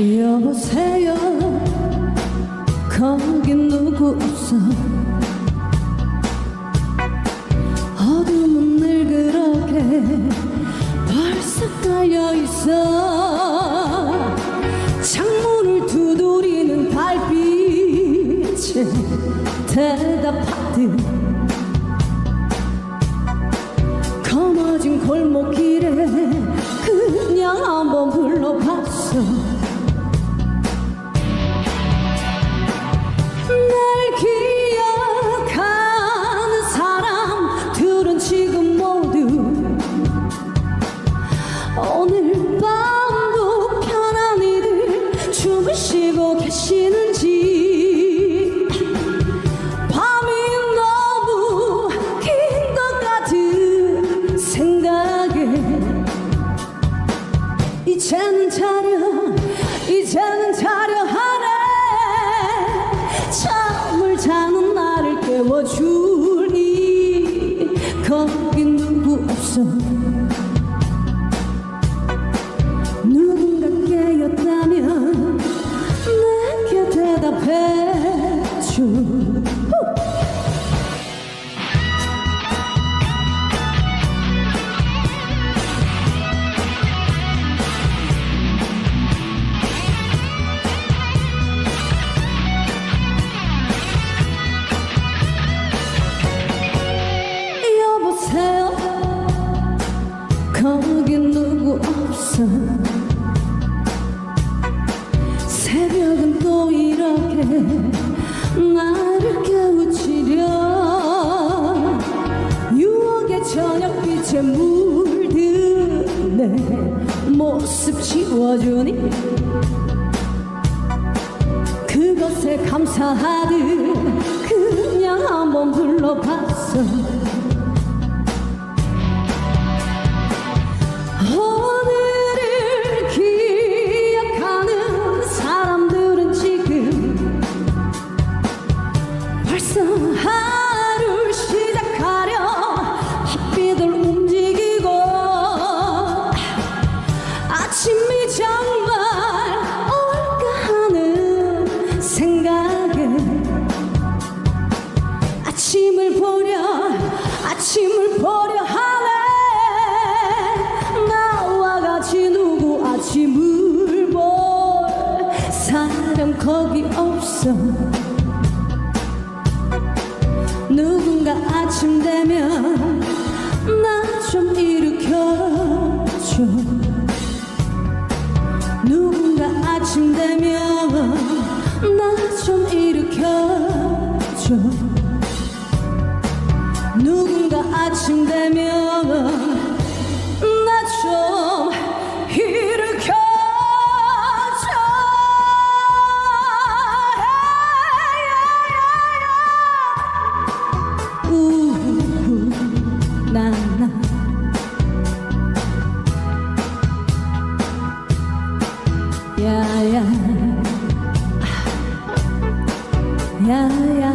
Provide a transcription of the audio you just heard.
여보세요. 거기 누구 없어? 어둠은 늘 그렇게 벌써 깔려있어. 창문을 두드리는 달빛에 대답하듯 검어진 골목길에 그냥 한번 불러봤어. 이제는 자려 이제는 자려 하네. 잠을 자는 나를 깨워주니 거긴 누구 없어. 누군가 깨었다면 내게 대답해줘 없어. 새벽은 또 이렇게 나를 깨우치려. 유혹의 저녁빛에 물든 내 모습 지워주니? 그것에 감사하듯 그냥 한번 불러봤어 사람 거기 없어. 누군가 아침 되면 나 좀 일으켜줘. 누군가 아침 되면 나 좀 일으켜줘 야야야.